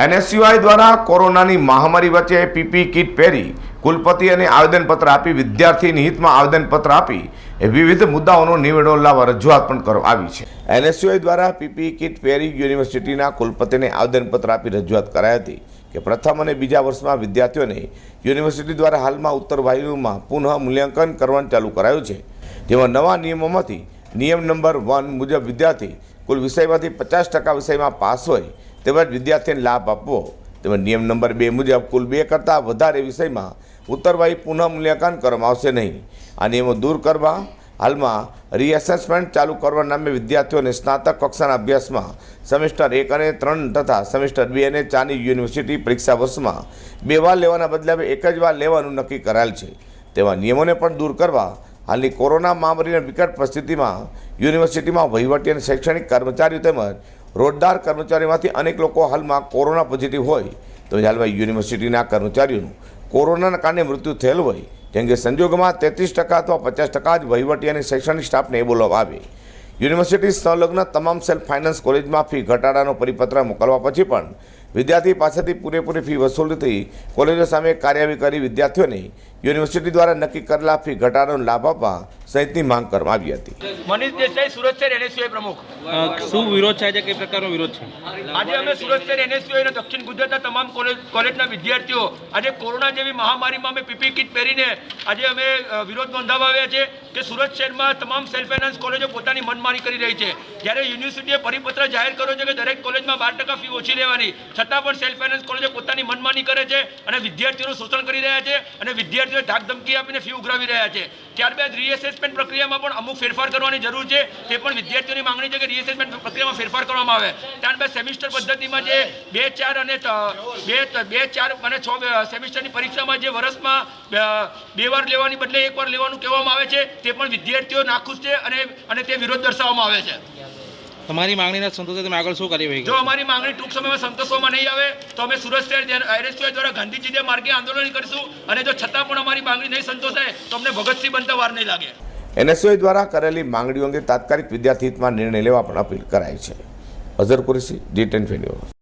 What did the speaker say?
NSUI દ્વારા કોરોનાની મહામારી વચ્ચે પીપી કિટ પહેરી કુલપતિ અને આવેદનપત્ર આપી વિદ્યાર્થીની હિતમાં આવેદનપત્ર આપી એ વિવિધ મુદ્દાઓનો નિવેડો લાવવા રજૂઆત પણ કરવામાં આવી છે. એનએસયુઆઈ દ્વારા પીપી કિટ પહેરી યુનિવર્સિટીના કુલપતિને આવેદનપત્ર આપી રજૂઆત કરાઈ હતી કે પ્રથમ અને બીજા વર્ષમાં વિદ્યાર્થીઓને યુનિવર્સિટી દ્વારા હાલમાં ઉત્તર વાયુમાં પુનઃ મૂલ્યાંકન કરવાનું ચાલુ કરાયું છે. જેમાં નવા નિયમોમાંથી નિયમ નંબર વન મુજબ વિદ્યાર્થી કુલ વિષયમાંથી પચાસ ટકા વિષયમાં પાસ હોય તેમજ વિદ્યાર્થીને લાભ આપવો. તેમજ નિયમ નંબર બે મુજબ કુલ બે કરતાં વધારે વિષયમાં ઉત્તરવાહી પુનઃમૂલ્યાંકન કરવામાં આવશે નહીં. આ નિયમો દૂર કરવા હાલમાં રીએસેસમેન્ટ ચાલુ કરવા નામે વિદ્યાર્થીઓને સ્નાતક કક્ષાના અભ્યાસમાં સેમેસ્ટર એક અને ત્રણ તથા સેમેસ્ટર બે અને ચારની યુનિવર્સિટી પરીક્ષા વર્ષમાં બે વાર લેવાના બદલે એક જ વાર લેવાનું નક્કી કરાયેલ છે. તેવા નિયમોને પણ દૂર કરવા હાલની કોરોના મહામારીના વિકટ પરિસ્થિતિમાં યુનિવર્સિટીમાં વહીવટી અને શૈક્ષણિક કર્મચારીઓ તેમજ રોજદાર કર્મચારીઓમાંથી અનેક લોકો હાલમાં કોરોના પોઝિટિવ હોય. તો હાલમાં યુનિવર્સિટીના કર્મચારીઓનું કોરોનાના કારણે મૃત્યુ થયેલ હોય, જેમ કે સંજોગોમાં તેત્રીસ ટકા અથવા પચાસ ટકા જ વહીવટી અને શૈક્ષણિક સ્ટાફને બોલાવવા આવે. યુનિવર્સિટી સંલગ્ન તમામ સેલ્ફ ફાઇનાન્સ કોલેજમાં ફી ઘટાડાનો પરિપત્ર મોકલવા પછી પણ વિદ્યાર્થી પાસેથી પૂરેપૂરી ફી વસૂલતી કોલેજો સામે કાર્યવાહી કરી વિદ્યાર્થીઓને યુનિવર્સિટી દ્વારા નક્કી કરેલા ફી ઘટાડાનો લાભ આપવા સહિતની માંગ કરવામાં આવી હતી. મનીષ દેસાઈ સુરત શહેર એનએસયુઆઈ પ્રમુખ. શું વિરોધ છે આજે? કઈ પ્રકારનો વિરોધ છે? આજે અમે સુરત શહેર એનએસયુઆઈ અને દક્ષિણ ગુજરાતના તમામ કોલેજ કોલેજના વિદ્યાર્થીઓ આજે કોરોના જેવી મહામારીમાં અમે પીપી કિટ પહેરીને આજે અમે વિરોધ નોંધાવવા આવ્યા છે કે સુરત શહેરમાં તમામ સેલ્ફ ફાઇનાન્સ કોલેજો પોતાની મનમારી કરી રહી છે. જ્યારે યુનિવર્સિટીએ પરિપત્ર જાહેર કર્યો છે કે દરેક કોલેજમાં બાર ટકા ફી ઓછી લેવાની છતાં પણ સેલ્ફ ફાઇનાન્સ કોલેજો પોતાની મનમાની કરે છે અને વિદ્યાર્થીઓનું શોષણ કરી રહ્યા છે અને વિદ્યાર્થીઓને ધાકધમકી આપીને ફી ઉઘરાવી રહ્યા છે. ત્યારબાદ રીએસેસમેન્ટ પ્રક્રિયામાં પણ અમુક ફેરફાર કરવાની જરૂર છે. તે પણ વિદ્યાર્થીઓની માંગણી છે કે રીએસેસમેન્ટ પ્રક્રિયામાં ફેરફાર કરવામાં આવે. ત્યારબાદ સેમિસ્ટર પદ્ધતિમાં જે બે, ચાર અને બે બે, ચાર અને છ સેમિસ્ટરની પરીક્ષામાં જે વર્ષમાં બે વાર લેવાની બદલે એક વાર લેવાનું કહેવામાં આવે છે. તે પણ વિદ્યાર્થીઓ નાખુશ છે અને અને તે વિરોધ દર્શાવવામાં આવે છે. તમારી માંગણીના સંતોષે તમે આગળ શું કાર્યવાહી જો અમારી માંગણી ટૂંક સમયમાં સંતોષવામાં નહીં આવે તો અમે સુરત શહેર આઈએસયુઆઈ દ્વારા ગાંધીજી જે માર્ગે આંદોલન કરીશું અને જો છતાં પણ અમારી માંગણી નહીં સંતોષાય તો અમને ભગતસિંહ બનતા વાર નહીં લાગે. એનએસયુઆઈ દ્વારા કરેલી માંગણીઓ અંગે તાત્કાલિક વિદ્યાર્થી હિતમાં નિર્ણય લેવા પણ અપીલ કરાઈ છે. અઝર કુરેશી જી ટેન